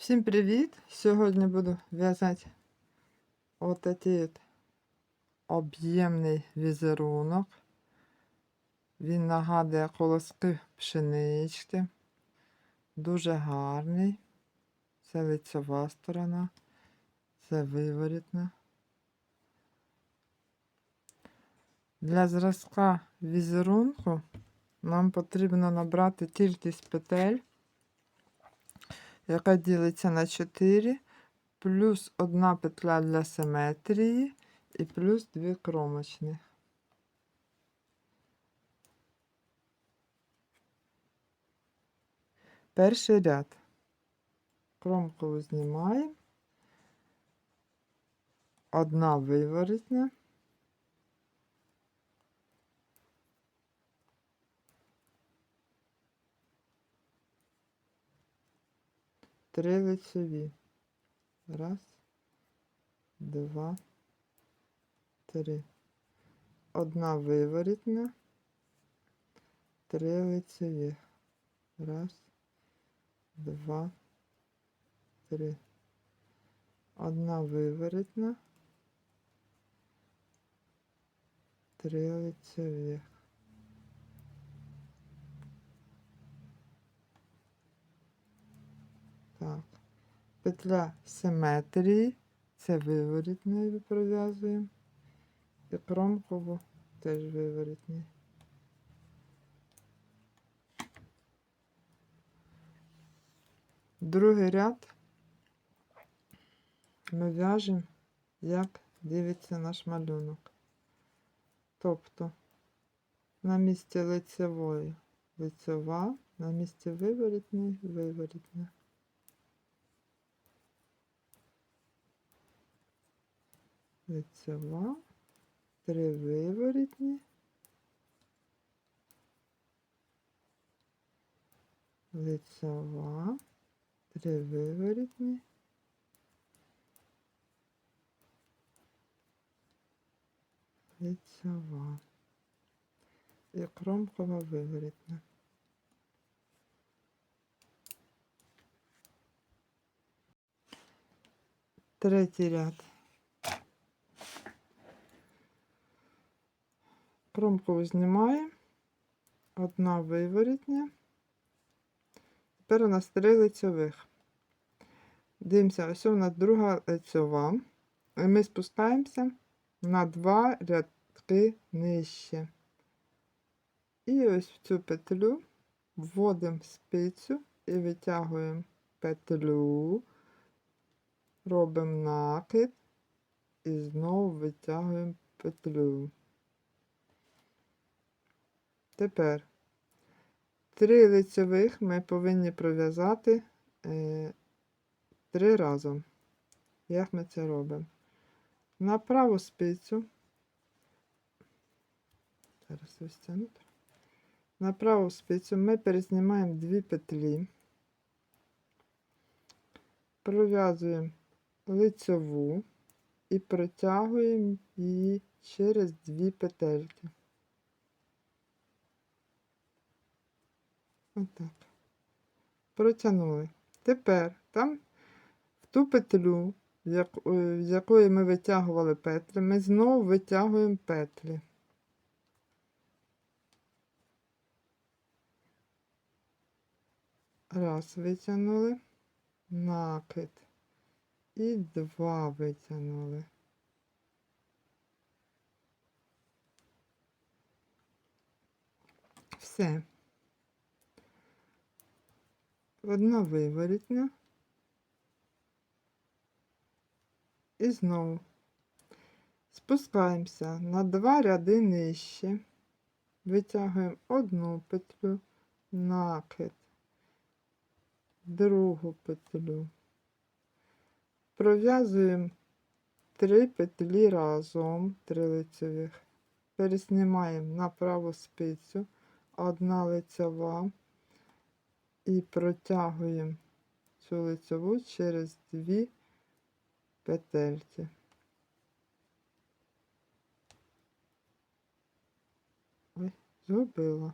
Всім привіт! Сьогодні буду в'язати отакий от об'ємний візерунок. Він нагадує колоски пшенички. Дуже гарний. Це лицьова сторона, це виворітна. Для зразка візерунку нам потрібно набрати кількість петель яка ділиться на 4, плюс одна петля для симетрії і плюс дві кромочні. Перший ряд. Кромку знімаємо. Одна виворітня. Три лицеві. Раз, два, три. Одна виворітна, три лицеві. Раз, два, три. Одна виворітна, три лицеві. Так. Петля симетрії. Це виворітний пров'язуємо. І кромкову теж виворітний. Другий ряд ми в'яжемо, як дивиться наш малюнок. Тобто на місці лицевої лицева, на місці виворітний виворітний. Лицева, три виворітні, лицева, три виворітні, лицева. І кромкова виворітна. Третій ряд. Кромку знімаємо, одна виворітня. Тепер у нас три лицьових. Дивимося, ось у нас друга лицьова. І ми спускаємося на два рядки нижче. І ось в цю петлю вводимо спицю і витягуємо петлю, робимо накид і знову витягуємо петлю. Тепер три лицевих ми повинні пров'язати е, три разом. Як ми це робимо? На праву спицю, зараз. На праву спицю ми перезнімаємо дві петлі, пров'язуємо лицеву і протягуємо її через дві петельки. Отак. Протягнули. Тепер там в ту петлю, е, з якої ми витягували петлі, ми знову витягуємо петлі. Раз витягнули, накид. І два витягнули. Все. Одна виворітня. І знову. Спускаємося на два ряди нижче, витягуємо одну петлю, накид, другу петлю, пров'язуємо три петлі разом, три лицевих, переснімаємо на праву спицю, одна лицева і протягуємо цю лицеву через дві петельки. Ой, зробила.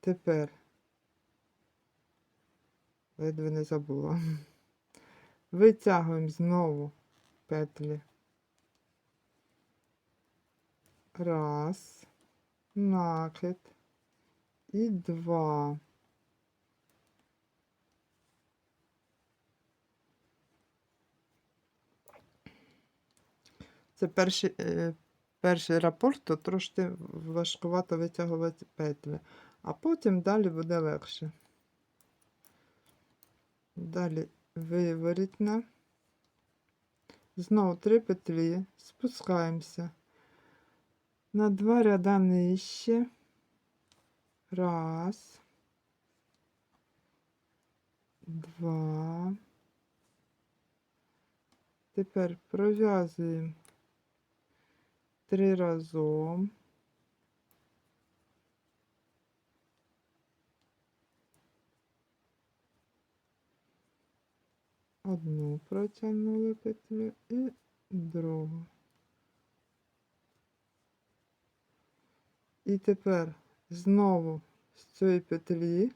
Тепер ледве не забула. Витягуємо знову петлі. Раз, накид і два. Це перший, е, перший рапорт, то трошки важкувато витягувати петлі, а потім далі буде легше. Далі виворітна. Знову три петлі, спускаємося на два ряда нижче. Раз. Два. Тепер пров'язуємо три разом. Одну протягнули петлю і другу. І тепер знову з цієї петлі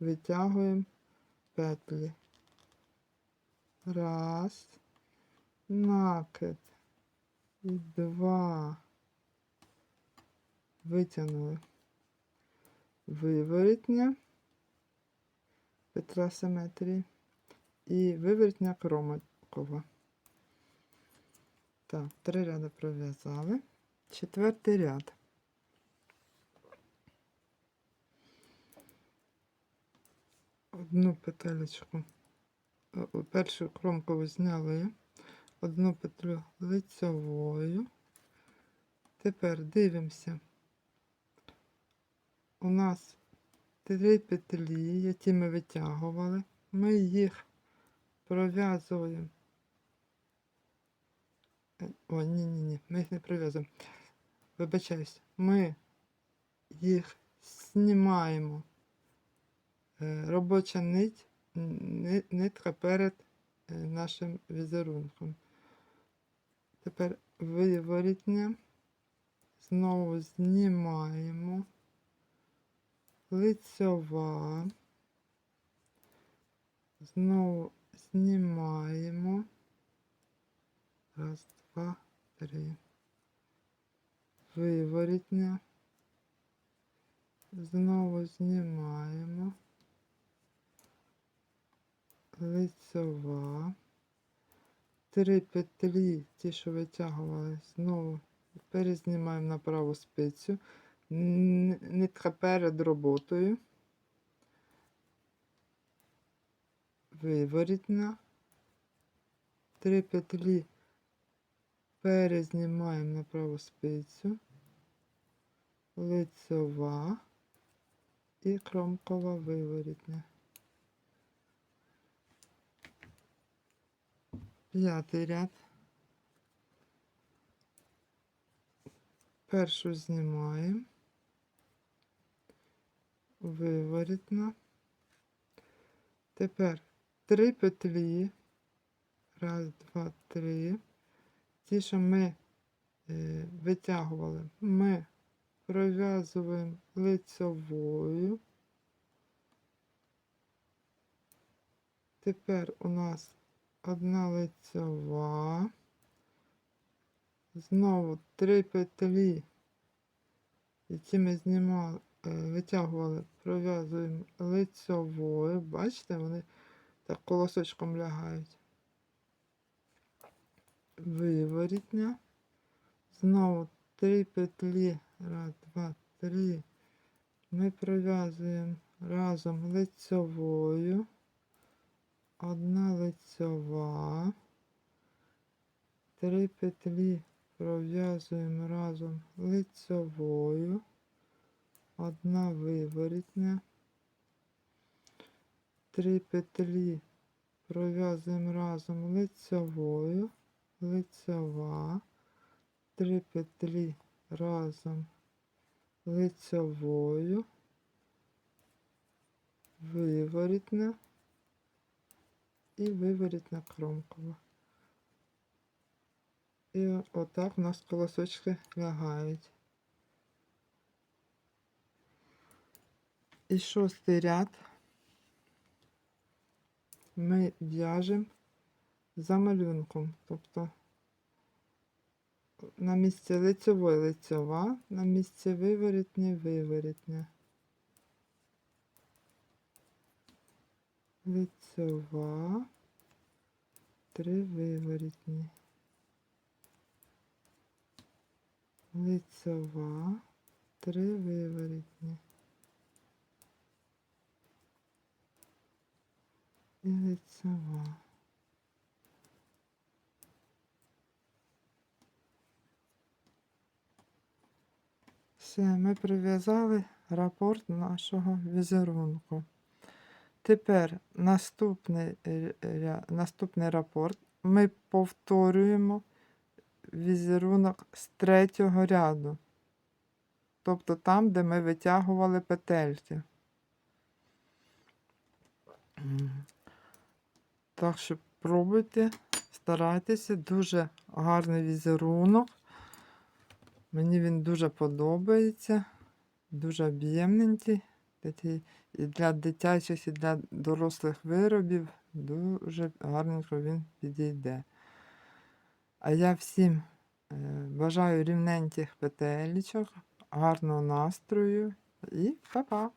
витягуємо петлі. Раз, накид і два. Витягнули. Виворітня, петля симетрії і виворітня кромикова. Так, три ряди пров'язали. Четвертий ряд. Одну петелечку, е, першу кромкову зняли, одну петлю лицьовою. Тепер дивимося. У нас три петлі, які ми витягували. Ми їх пров'язуємо. Е, О, ні, ні, ні, ми їх не пров'язуємо. Вибачаюсь, ми їх знімаємо. Е, Робоча нить, нитка перед е, нашим візерунком. Тепер виворітня. Знову знімаємо. Лицьова. Знову знімаємо. Раз, два, три. Виворітня. Знову знімаємо. Лицьова. Три петлі, ті, що витягували, знову перезнімаємо на праву спицю. Нитка перед роботою. Виворітна. Три петлі перезнімаємо на праву спицю. Лицьова і кромкова виворітня. П'ятий ряд. Першу знімаємо. Виворітна. Тепер три петлі. Раз, два, три. Ті, що ми е, витягували, ми пров'язуємо лицьовою. Тепер у нас одна лицьова. Знову три петлі, які ми знімали, е, витягували, пров'язуємо лицьовою. Бачите, вони так колосочком лягають. Виворітня. Знову три петлі. Раз, два, три. Ми пров'язуємо разом лицьовою. Одна лицьова. Три петлі пров'язуємо разом лицьовою. Одна виворітня. Три петлі пров'язуємо разом лицьовою. Лицьова. Три петлі разом лицьовою. Виворітна і виворітна кромкова. І отак у нас колосочки лягають. І шостий ряд ми в'яжемо за малюнком. Тобто на місці лицьової лицьова, на місці виворітні виворітня. Лицьова, три виворітні. Лицьова, три виворітні. І лицьова. Все, ми прив'язали рапорт нашого візерунку. Тепер наступний, е, наступний рапорт ми повторюємо візерунок з третього ряду. Тобто там, де ми витягували петельки. Так що пробуйте, старайтеся, дуже гарний візерунок. Мені він дуже подобається, дуже об'ємненький. І для дитячих, і для дорослих виробів дуже гарненько він підійде. А я всім е, бажаю рівненьких петелечок, гарного настрою і па-па!